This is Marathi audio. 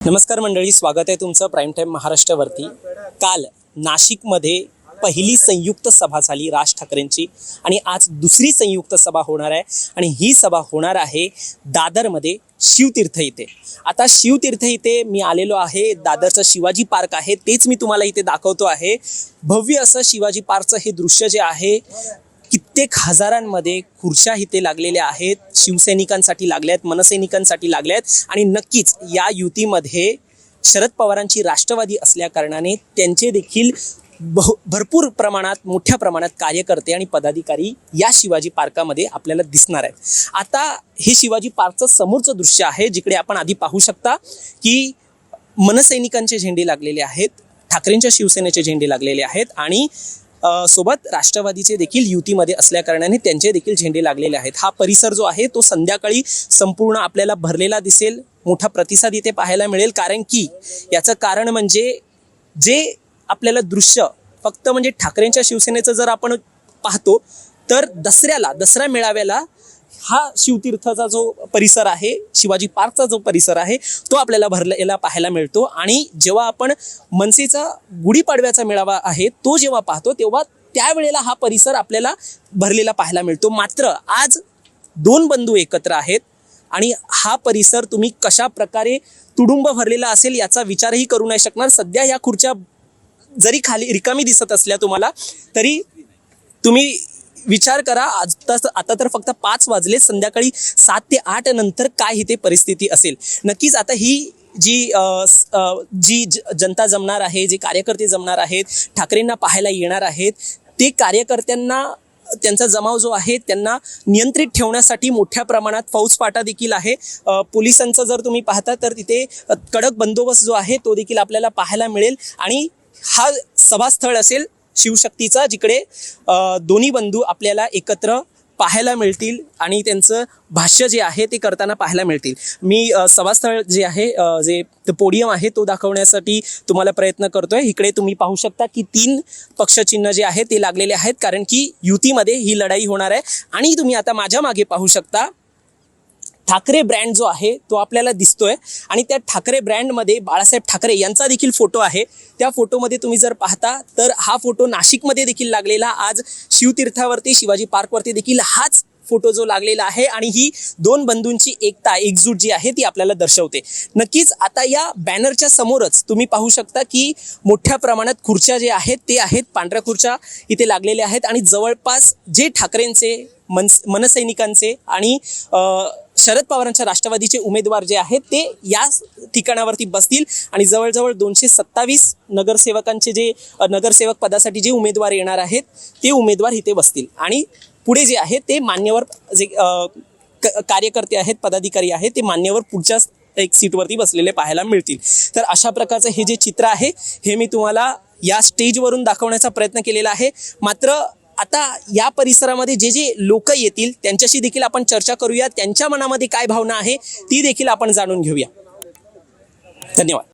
नमस्कार मंडळी स्वागत आहे तुमचं प्राईम टाईम महाराष्ट्रावरती. काल नाशिकमध्ये पहिली संयुक्त सभा झाली राज ठाकरेंची आणि आज दुसरी संयुक्त सभा होणार आहे आणि ही सभा होणार आहे दादरमध्ये शिवतीर्थ इथे. आता शिवतीर्थ इथे मी आलेलो आहे दादरचं शिवाजी पार्क आहे तेच मी तुम्हाला इथे दाखवतो आहे. भव्य असं शिवाजी पार्कचं हे दृश्य जे आहे कित्येक हजारांमध्ये खुर्च्या इथे लागलेल्या आहेत शिवसैनिकांसाठी लागल्या आहेत मनसैनिकांसाठी लागल्या आहेत आणि नक्कीच या युतीमध्ये शरद पवारांची राष्ट्रवादी असल्या कारणाने त्यांचे देखील बहु भरपूर प्रमाणात मोठ्या प्रमाणात कार्यकर्ते आणि पदाधिकारी या शिवाजी पार्कामध्ये आपल्याला दिसणार आहेत. आता हे शिवाजी पार्कचं समोरचं दृश्य आहे जिकडे आपण आधी पाहू शकता की मनसैनिकांचे झेंडे लागलेले आहेत ठाकरेंच्या शिवसेनेचे झेंडे लागलेले आहेत आणि सोबत राष्ट्रवादीचे देखील युतीमध्ये असल्याकारणाने त्यांचे देखील झेंडे लागलेले आहेत. हा परिसर जो आहे तो संध्याकाळी संपूर्ण आपल्याला भरलेला दिसेल. मोठा प्रतिसाद इथे पाहायला मिळेल. कारण की याचं कारण म्हणजे जे आपल्याला दृश्य फक्त म्हणजे ठाकरेंच्या शिवसेनेचं जर आपण पाहतो तर दसऱ्याला दसरा मेळाव्याला हा शिवतीर्थाचा जो परिसर आहे शिवाजी पार्कचा जो परिसर आहे तो आपल्याला भरलेला पाहायला मिळतो. आणि जेव्हा आपण मनसेचा गुढीपाडव्याचा मेळावा आहे तो जेव्हा पाहतो तेव्हा त्यावेळेला हा परिसर आपल्याला भरलेला पाहायला मिळतो. मात्र आज दोन बंधू एकत्र आहेत आणि हा परिसर तुम्ही कशा प्रकारे तुडुंब भरलेला असेल याचा विचारही करू नाही शकणार. सध्या या खुर्च्या जरी खाली रिकामी दिसत असल्या तुम्हाला तरी तुम्ही विचार करा आता आता तर फक्त पाच वाजले संध्याकाळी सात ते आठ नंतर काय इथे परिस्थिती असेल? नक्कीच आता ही जी आ, जी ज- जनता जमणार आहे जे कार्यकर्ते जमणार आहेत ठाकरेंना पाहायला येणार आहेत ते कार्यकर्त्यांना त्यांचा जमाव जो आहे त्यांना नियंत्रित ठेवण्यासाठी मोठ्या प्रमाणात फौजफाटा देखील आहे. पोलिसांचा पोलिसांचं जर तुम्ही पाहता तर तिथे कडक बंदोबस्त जो आहे तो देखील आपल्याला पाहायला मिळेल. आणि हा सभास्थळ असेल शिवशक्तीचा जिकडे दोन्ही बंधू आपल्याला एकत्र पाहायला मिळतील आणि त्यांचं भाष्य जे आहे ते करताना पाहायला मिळतील. मी सभास्थळ जे आहे जे पोडियम आहे तो दाखवण्यासाठी तुम्हाला प्रयत्न करतोय. इकडे तुम्ही पाहू शकता की तीन पक्षचिन्ह जे आहे ते लागलेले आहेत कारण की युतीमध्ये ही लढाई होणार आहे. आणि तुम्ही आता माझ्या मागे पाहू शकता ठाकरे ब्रँड जो आहे तो आपल्याला दिसतोय. आणि त्या ठाकरे ब्रँडमध्ये बाळासाहेब ठाकरे यांचा देखील फोटो आहे. त्या फोटोमध्ये तुम्ही जर पाहता तर हा फोटो नाशिकमध्ये देखील लागलेला आज शिवतीर्थावरती शिवाजी पार्कवरती देखील हाच फोटो जो लागलेला आहे. आणि ही दोन बंधूंची एकता एकजूट जी आहे ती आपल्याला दर्शवते. नक्कीच आता या बॅनरच्या समोरच तुम्ही पाहू शकता की मोठ्या प्रमाणात खुर्च्या जे आहेत ते आहेत पांढऱ्या खुर्च्या इथे लागलेल्या आहेत. आणि जवळपास जे ठाकरेंचे मन मनसैनिकांचे आणि शरद पवारांच्या राष्ट्रवादीचे उमेदवार जे आहेत ते या ठिकाणावरती बसतील आणि जवळजवळ दोनशे सत्तावीस नगरसेवकांचे जे नगरसेवक पदासाठी जे उमेदवार येणार आहेत ते उमेदवार इथे बसतील. आणि पुढे जे आहे ते मान्यवर जे क- कार्यकर्ते आहेत पदाधिकारी आहेत ते मान्यवर पुढच्या एक सीटवरती बसलेले पाहायला मिळतील. तर अशा प्रकारचं हे जे चित्र आहे हे मी तुम्हाला या स्टेजवरून दाखवण्याचा प्रयत्न केलेला आहे. मात्र आता या परिसरामध्ये जे जे लोक येतील त्यांच्याशी देखील आपण चर्चा करूया. त्यांच्या मनामध्ये काय भावना आहे ती देखील आपण जाणून घेऊया. धन्यवाद.